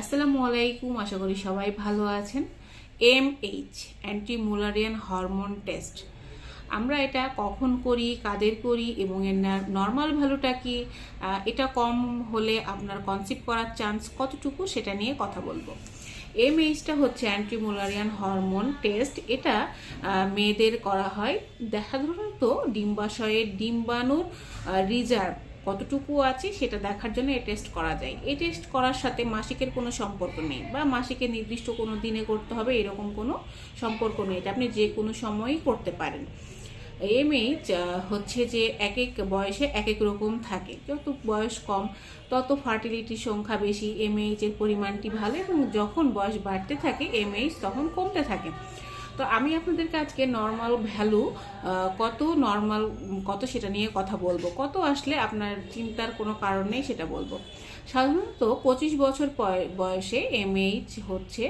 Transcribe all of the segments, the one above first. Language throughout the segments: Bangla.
আসসালামু আলাইকুম, আশা করি সবাই ভালো আছেন। M H anti mullerian hormone test আমরা এটা কখন করি, কাদের করি এবং এর নর্মাল ভ্যালুটা কি? এটা কম হলে আপনার কনসিভ করার চান্স কতটুকু সেটা নিয়ে কথা বলব। এম এইচটা হচ্ছে অ্যান্টিমোলারিয়ান হরমোন টেস্ট এটা মেয়েদের করা হয়। দেখা সাধারণত ডিম্বাশয়ের ডিম্বাণুর রিজার্ভ কতটুকু আছে সেটা দেখার জন্য এ টেস্ট করা যায়। এই টেস্ট করার সাথে মাসিকের কোনো সম্পর্ক নেই বা মাসিকের নির্দিষ্ট কোনো দিনে করতে হবে এরকম কোনো সম্পর্ক নেই। এটা আপনি যে কোনো সময়ই করতে পারেন। এমএইচ হচ্ছে যে এক এক বয়সে এক এক রকম থাকে। যত বয়স কম, তত ফার্টিলিটির সংখ্যা বেশি এমএইচ এর পরিমাণটি ভালো এবং যখন বয়স বাড়তে থাকে এমএইচ তখন কমতে থাকে। তো আমি আপনাদেরকে আজকে নর্মাল ভ্যালু কত নর্মাল কত সেটা নিয়ে কথা বলব। কত আসলে আপনার চিন্তার কোনো কারণ নেই সেটা বলব। সাধারণত পঁচিশ বছর বয়সে এমএইচ হচ্ছে,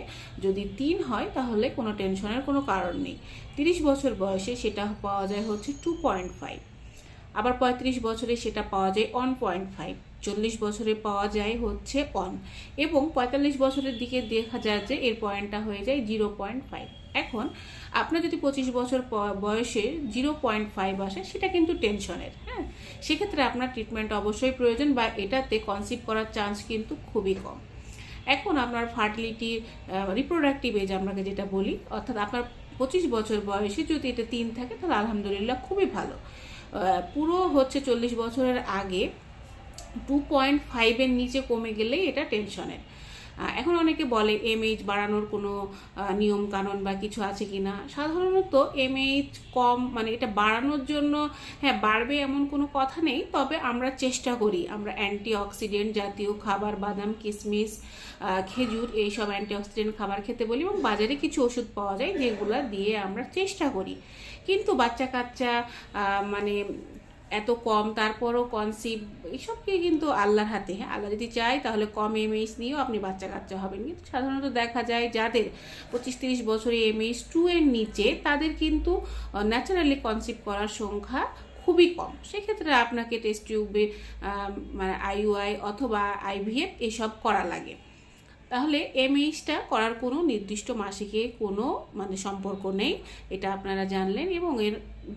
যদি তিন হয় তাহলে কোনো টেনশনের কোনো কারণ নেই। তিরিশ বছর বয়সে সেটা পাওয়া যায় হচ্ছে টু পয়েন্ট ফাইভ আবার পঁয়ত্রিশ বছরে সেটা পাওয়া যায় ওয়ান পয়েন্ট ফাইভ চল্লিশ বছরে পাওয়া যায় হচ্ছে অন এবং পঁয়তাল্লিশ বছরের দিকে দেখা যায় যে এর পয়েন্টটা হয়ে যায় জিরো পয়েন্ট ফাইভ এখন আপনার যদি পঁচিশ বছর বয়সে জিরো পয়েন্ট ফাইভ আসে, সেটা কিন্তু টেনশনের হ্যাঁ? সেক্ষেত্রে আপনার ট্রিটমেন্ট অবশ্যই প্রয়োজন বা এটাতে কনসিভ করার চান্স কিন্তু খুবই কম। এখন আপনার ফার্টিলিটির রিপ্রোডাক্টিভ এজ আপনাকে যেটা বলি, অর্থাৎ আপনার পঁচিশ বছর বয়সে যদি এটা তিন থাকে, তাহলে আলহামদুলিল্লাহ খুবই ভালো। পুরো হচ্ছে চল্লিশ বছরের আগে টু পয়েন্ট ফাইভের নিচে কমে গেলেই এটা টেনশনের এখন অনেকে বলে এমএইচ বাড়ানোর কোনো নিয়ম কানুন বা কিছু আছে কি না সাধারণত এমএইচ কম মানে এটা বাড়ানোর জন্য হ্যাঁ বাড়বে এমন কোনো কথা নেই, তবে আমরা চেষ্টা করি। আমরা অ্যান্টি অক্সিডেন্ট জাতীয় খাবার, বাদাম কিশমিশ খেজুর, এইসব অ্যান্টি অক্সিডেন্ট খাবার খেতে বলি এবং বাজারে কিছু ওষুধ পাওয়া যায় যেগুলো দিয়ে আমরা চেষ্টা করি। কিন্তু বাচ্চা কাচ্চা মানে এত কম, তারপরও কনসিভ এসবকে কিন্তু আল্লাহর হাতে? হ্যাঁ আল্লাহ যদি চায়, তাহলে কম এমএইচ নিয়েও আপনি বাচ্চা কাচ্চা হবেন। কিন্তু সাধারণত দেখা যায় যাদের পঁচিশ তিরিশ বছরে এমএইচ টু এর নিচে, তাদের কিন্তু ন্যাচারালি কনসিভ করার সংখ্যা খুবই কম। সেক্ষেত্রে আপনাকে টেস্ট টিউবে মানে আইইউআই অথবা আইভিএফ এসব করা লাগে। তাহলে এমএইচটা করার কোনো নির্দিষ্ট মাসিকে কোনো মানে সম্পর্ক নেই। এটা আপনারা জানলেন এবং এর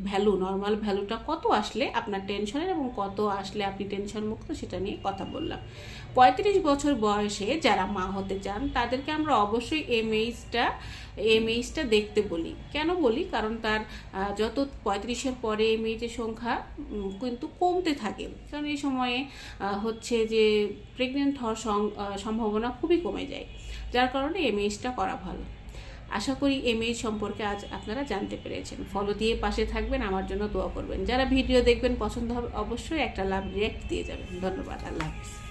ভ্যালু নর্মাল ভ্যালুটা কত আসলে আপনার টেনশনের এবং কত আসলে আপনি টেনশন মুক্ত সেটা নিয়ে কথা বললাম। পঁয়ত্রিশ বছর বয়সে যারা মা হতে চান, তাদেরকে আমরা অবশ্যই এমএইচটা এমএইচটা দেখতে বলি। কেন বলি? কারণ তার যত পঁয়ত্রিশের পরে এমএইচের সংখ্যা কিন্তু কমতে থাকে। কারণ এই সময়ে হচ্ছে যে প্রেগনেন্ট হওয়ার সম্ভাবনা খুবই কমে যায়। যার কারণে এমএইচটা করা ভালো। আশা করি এমএইচ সম্পর্কে আজ আপনারা জানতে পেরেছেন। ফলো দিয়ে পাশে থাকবেন, আমার জন্য দোয়া করবেন। যারা ভিডিও দেখবেন পছন্দ হবে, অবশ্যই একটা লাভ রিয়াক্ট দিয়ে যাবেন। ধন্যবাদ, আল্লাহ হাফিজ।